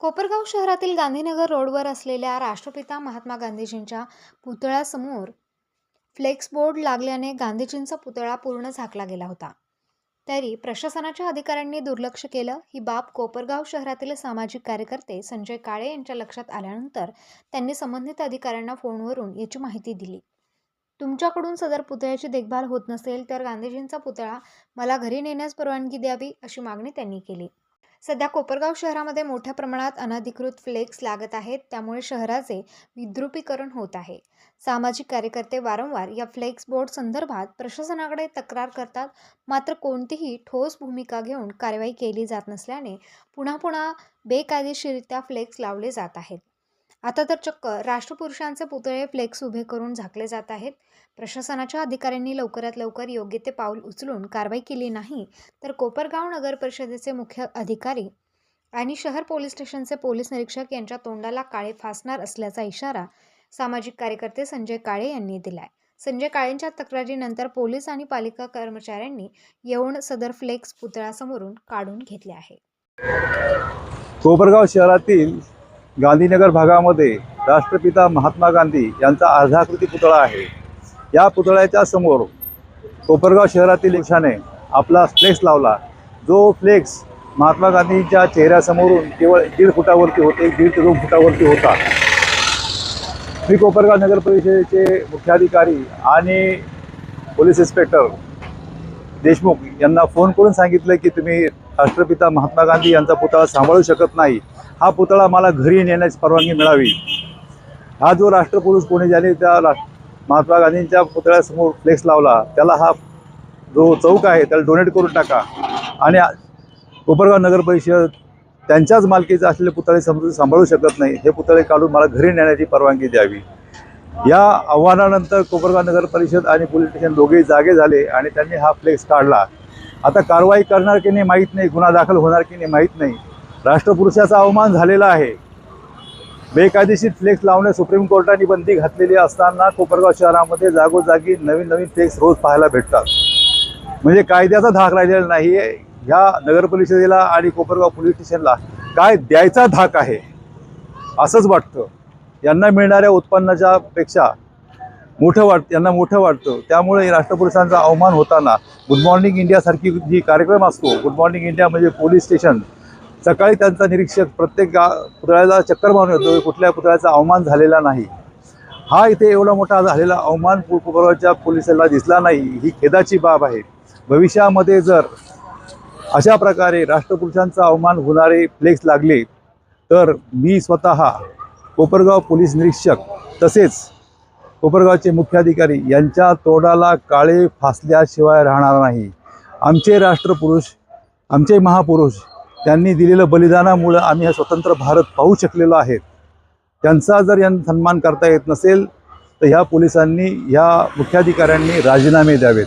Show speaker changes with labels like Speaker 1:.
Speaker 1: कोपरगाव शहरातील गांधीनगर रोडवर असलेल्या राष्ट्रपिता महात्मा गांधीजींच्या पुतळ्यासमोर फ्लेक्स बोर्ड लागल्याने गांधीजींचा पुतळा पूर्ण झाकला गेला होता. तरी प्रशासनाच्या अधिकाऱ्यांनी दुर्लक्ष केलं. ही बाब कोपरगाव शहरातील सामाजिक कार्यकर्ते संजय काळे यांच्या लक्षात आल्यानंतर त्यांनी संबंधित अधिकाऱ्यांना फोनवरून याची माहिती दिली. तुमच्याकडून सदर पुतळ्याची देखभाल होत नसेल तर गांधीजींचा पुतळा मला घरी नेण्यास परवानगी द्यावी अशी मागणी त्यांनी केली. सध्या कोपरगाव शहरामध्ये मोठ्या प्रमाणात अनधिकृत फ्लेक्स लागत आहेत. त्यामुळे शहराचे विद्रुपीकरण होत आहे. सामाजिक कार्यकर्ते वारंवार या फ्लेक्स बोर्ड संदर्भात प्रशासनाकडे तक्रार करतात. मात्र कोणतीही ठोस भूमिका घेऊन कारवाई केली जात नसल्याने पुन्हा पुन्हा बेकायदेशीरित्या फ्लेक्स लावले जात आहेत. आता तर चक्क राष्ट्रपुरुषांचे पुतळे फ्लेक्स उभे करून झाकले जात आहेत. प्रशासनाच्या अधिकाऱ्यांनी लवकरात लवकर योग्य ते पाऊल उचलून कारवाई केली नाही तर कोपरगाव नगर परिषदेचे मुख्य अधिकारी आणि शहर पोलीस स्टेशनचे पोलीस निरीक्षक यांच्या तोंडाला काळे फासणार असल्याचा इशारा सामाजिक कार्यकर्ते संजय काळे यांनी दिलाय. संजय काळेंच्या तक्रारीनंतर पोलीस आणि पालिका कर्मचाऱ्यांनी येऊन सदर फ्लेक्स पुतळ्यासमोरून काढून घेतले आहे.
Speaker 2: कोपरगाव शहरातील गांधीनगर भागामध्ये राष्ट्रपिता महात्मा गांधी यांचा अर्धाकृती पुतळा आहे. या पुतळ्याच्या समोर कोपरगाव शहरातील रिक्षाने आपला फ्लेक्स लावला. जो फ्लेक्स महात्मा गांधींच्या चेहऱ्यासमोरून केवळ दीड फुटावरती होते दीड ते दोन फुटावरती होता. मी कोपरगाव नगर परिषदेचे मुख्याधिकारी आणि पोलीस इन्स्पेक्टर देशमुख यांना फोन करून सांगितलं की तुम्ही राष्ट्रपिता महात्मा गांधी यांचा पुतळा सांभाळू शकत नाही. हा पुतळा मला घरी नेण्याची परवानगी मिळावी. हा जो राष्ट्रपुरुष कोणी ज्याने त्या राष्ट्र महात्मा गांधींच्या पुतळ्यासमोर फ्लेक्स लावला त्याला हा जो चौक आहे त्याला डोनेट करून टाका. आणि आ- कोपरगाव नगर परिषद त्यांच्याच मालकीचे असलेले पुतळे समजून सांभाळू शकत नाही. हे पुतळे काढून मला घरी नेण्याची परवानगी द्यावी. या आव्हानानंतर कोपरगाव नगर परिषद आणि पोलीस स्टेशन दोघेही जागे झाले आणि त्यांनी हा फ्लेक्स काढला. आता कारवाई करणार की नाही माहीत नाही गुन्हा दाखल होणार की नाही माहीत नाही. राष्ट्रपुरुषाचा अवमान झालेला आहे. बेकायदेशीर फ्लेक्स लावणे सुप्रीम कोर्टाने बंदी घातलेली असताना कोपरगाव शहरामध्ये जागोजागी नवीन नवीन फ्लेक्स रोज पाहायला भेटतात. म्हणजे कायद्याचा धाक राहिलेला नाही आहे ह्या नगरपरिषदेला आणि कोपरगाव पोलीस स्टेशनला काय द्यायचा धाक आहे? असंच वाटतं. यांना मिळणाऱ्या उत्पन्नाच्या पेक्षा मोठं वाट यांना मोठं वाटतं त्यामुळे राष्ट्रपुरुषांचा अवमान होताना गुड मॉर्निंग इंडियासारखी जी कार्यक्रम असतो गुड मॉर्निंग इंडिया म्हणजे पोलीस स्टेशन सकाळी त्यांचा निरीक्षक प्रत्येक गा पुतळ्याला चक्कर मारून येतो कुठल्या पुतळ्याचा अवमान झालेला नाही. हा इथे एवढा मोठा झालेला अवमान पूर्वच्या पोलिसाला दिसला नाही ही खेदाची बाब आहे. भविष्यामध्ये जर अशा प्रकारे राष्ट्रपुरुषांचा अवमान होणारे फ्लेक्स लागले तर मी स्वतः कोपरगाव पोलीस निरीक्षक तसेच कोपरगावचे मुख्याधिकारी यांच्या तोडाला काळे फासल्याशिवाय राहणार नाही. आमचे राष्ट्रपुरुष आमचे महापुरुष त्यांनी दिलेलं बलिदानामुळं आम्ही हा स्वतंत्र भारत पाहू शकलेलो आहे त्यांचा जर यांना सन्मान करता येत नसेल तर ह्या पोलिसांनी ह्या मुख्याधिकाऱ्यांनी राजीनामे द्यावेत.